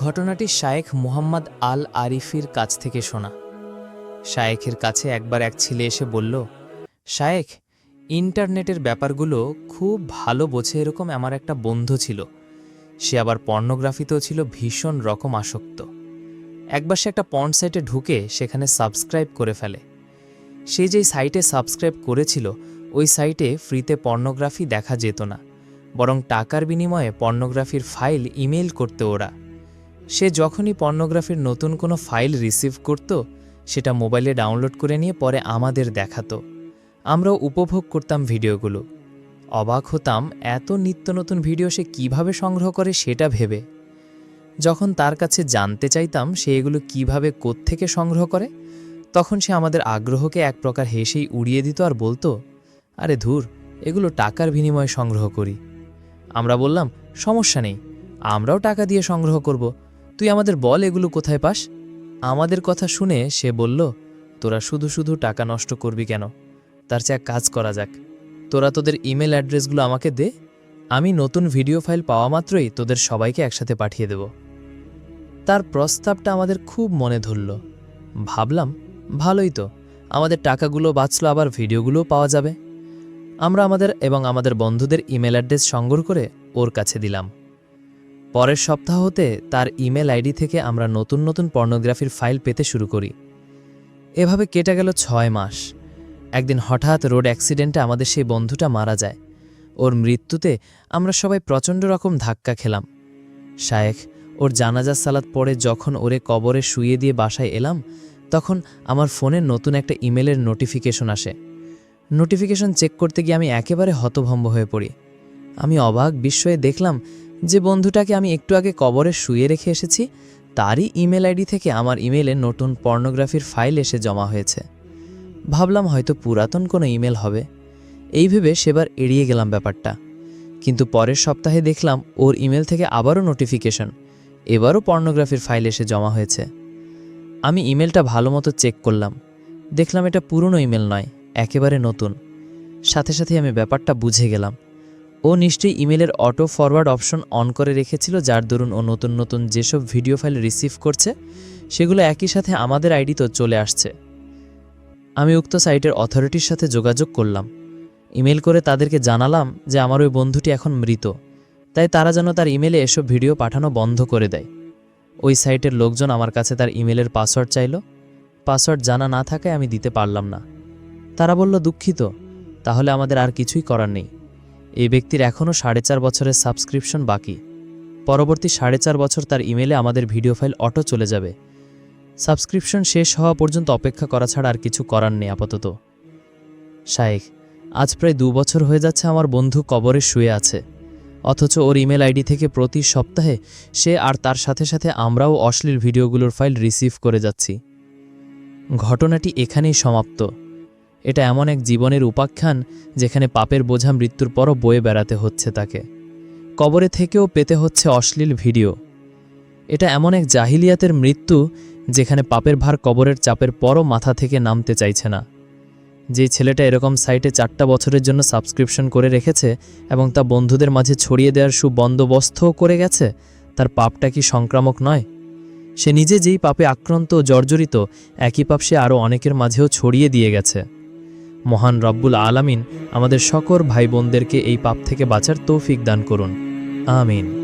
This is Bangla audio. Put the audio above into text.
ঘটনাটি শায়েখ মুহাম্মদ আল আরিফির কাছ থেকে শোনা। শায়েখের কাছে একবার এক ছেলে এসে বলল, শায়েখ, ইন্টারনেটের ব্যাপারগুলো খুব ভালো বোঝে এরকম আমার একটা বন্ধু ছিল। সে আবার পর্নোগ্রাফিতেও ছিল, ভীষণ রকম আসক্ত। একবার সে একটা পর্ন সাইটে ঢুকে সেখানে সাবস্ক্রাইব করে ফেলে। সে যেই সাইটে সাবস্ক্রাইব করেছিল, ওই সাইটে ফ্রিতে পর্নোগ্রাফি দেখা যেত না। বরং টাকার বিনিময়ে পর্নোগ্রাফির ফাইল ইমেল করতে ওরা। সে যখনই পর্নোগ্রাফির নতুন কোনো ফাইল রিসিভ করত, সেটা মোবাইলে ডাউনলোড করে নিয়ে পরে আমাদের দেখাতো। আমরাও উপভোগ করতাম ভিডিওগুলো। অবাক হতাম এত নিত্য নতুন ভিডিও সে কীভাবে সংগ্রহ করে সেটা ভেবে। যখন তার কাছে জানতে চাইতাম সে এগুলো কীভাবে কোত্থেকে সংগ্রহ করে, তখন সে আমাদের আগ্রহকে এক প্রকার হেসেই উড়িয়ে দিত আর বলতো, আরে ধুর, এগুলো টাকার বিনিময়ে সংগ্রহ করি। আমরা বললাম, সমস্যা নেই, আমরাও টাকা দিয়ে সংগ্রহ করব। তুই আমাদের বল এগুলো কোথায় পাস? আমাদের কথা শুনে সে বলল, তোরা শুধু শুধু টাকা নষ্ট করবি কেন? তার চেয়ে কাজ করা যাক। তোরা তোদের ইমেল অ্যাড্রেসগুলো আমাকে দে। আমি নতুন ভিডিও ফাইল পাওয়া মাত্রই তোদের সবাইকে একসাথে পাঠিয়ে দেব। তার প্রস্তাবটা আমাদের খুব মনে ধরল। ভাবলাম, ভালোই তো, আমাদের টাকাগুলো বাঁচলো আবার ভিডিওগুলোও পাওয়া যাবে। আমরা আমাদের এবং আমাদের বন্ধুদের ইমেল অ্যাড্রেস সংগ্রহ করে ওর কাছে দিলাম। পরের সপ্তাহ হতে তার ইমেল আইডি থেকে আমরা নতুন নতুন পর্নোগ্রাফির ফাইল পেতে শুরু করি। এভাবে কেটে গেল ছয় মাস। একদিন হঠাৎ রোড অ্যাক্সিডেন্টে আমাদের সেই বন্ধুটা মারা যায়। ওর মৃত্যুতে আমরা সবাই প্রচণ্ড রকম ধাক্কা খেলাম। শায়েখ, ওর জানাজা সালাত পরে যখন ওরে কবরে শুয়ে দিয়ে বাসায় এলাম, তখন আমার ফোনে নতুন একটা ইমেলের নোটিফিকেশন আসে। নোটিফিকেশন চেক করতে গিয়ে আমি একেবারে হতভম্ব হয়ে পড়ি। আমি অবাক বিস্ময়ে দেখলাম যে বন্ধুটাকে আমি একটু আগে কবরে শুয়ে রেখে এসেছি, তারই ইমেল আইডি থেকে আমার ইমেলে নতুন পর্নোগ্রাফির ফাইল এসে জমা হয়েছে। ভাবলাম হয়তো পুরাতন কোনো ইমেল হবে। এই ভেবে সেবার এড়িয়ে গেলাম ব্যাপারটা। কিন্তু পরের সপ্তাহে দেখলাম ওর ইমেল থেকে আবারও নোটিফিকেশন, এবারও পর্নোগ্রাফির ফাইল এসে জমা হয়েছে। আমি ইমেলটা ভালো মতো চেক করলাম। দেখলাম এটা পুরনো ইমেল নয়, একেবারে নতুন। সাথে সাথে আমি ব্যাপারটা বুঝে গেলাম। ও নিশ্চয়ই ইমেলের অটো ফরওয়ার্ড অপশন অন করে রেখেছিল, যার দরুন ও নতুন নতুন যেসব ভিডিও ফাইল রিসিভ করছে, সেগুলো একই সাথে আমাদের আইডিতেও চলে আসছে। আমি উক্ত সাইটের অথরিটির সাথে যোগাযোগ করলাম। ইমেল করে তাদেরকে জানালাম যে আমার ওই বন্ধুটি এখন মৃত, তাই তারা যেন তার ইমেলে এসব ভিডিও পাঠানো বন্ধ করে দেয়। ওই সাইটের লোকজন আমার কাছে তার ইমেলের পাসওয়ার্ড চাইল। পাসওয়ার্ড জানা না থাকায় আমি দিতে পারলাম না। তারা বলল, দুঃখিত, তাহলে আমাদের আর কিছুই করার নেই। এই ব্যক্তির এখনও সাড়ে চার বছরের সাবস্ক্রিপশন বাকি। পরবর্তী সাড়ে চার বছর তার ইমেলে আমাদের ভিডিও ফাইল অটো চলে যাবে। সাবস্ক্রিপশন শেষ হওয়া পর্যন্ত অপেক্ষা করা ছাড়া আর কিছু করার নেই আপাতত। শায়েখ, আজ প্রায় দু বছর হয়ে যাচ্ছে আমার বন্ধু কবরে শুয়ে আছে। অথচ ওর ইমেল আইডি থেকে প্রতি সপ্তাহে সে আর তার সাথে সাথে আমরাও অশ্লীল ভিডিওগুলোর ফাইল রিসিভ করে যাচ্ছি। ঘটনাটি এখানেই সমাপ্ত। এটা এমন এক জীবনের উপাখ্যান যেখানে পাপের বোঝা মৃত্যুর পরও বয়ে বেড়াতে হচ্ছে তাকে। কবরে থেকেও পেতে হচ্ছে অশ্লীল ভিডিও। এটা এমন এক জাহিলিয়াতের মৃত্যু যেখানে পাপের ভার কবরের চাপের পরও মাথা থেকে নামতে চাইছে না। যে ছেলেটা এরকম সাইটে চারটা বছরের জন্য সাবস্ক্রিপশন করে রেখেছে এবং তা বন্ধুদের মাঝে ছড়িয়ে দেওয়ার সুবন্দোবস্তও করে গেছে, তার পাপটা কি সংক্রামক নয়? সে নিজে যেই পাপে আক্রান্ত জর্জরিত, একই পাপ সে আরও অনেকের মাঝেও ছড়িয়ে দিয়ে গেছে। মহান রব্বুল আলামিন আমাদের সকল ভাই বোনদেরকে এই পাপ থেকে বাঁচার তৌফিক দান করুন। আমিন।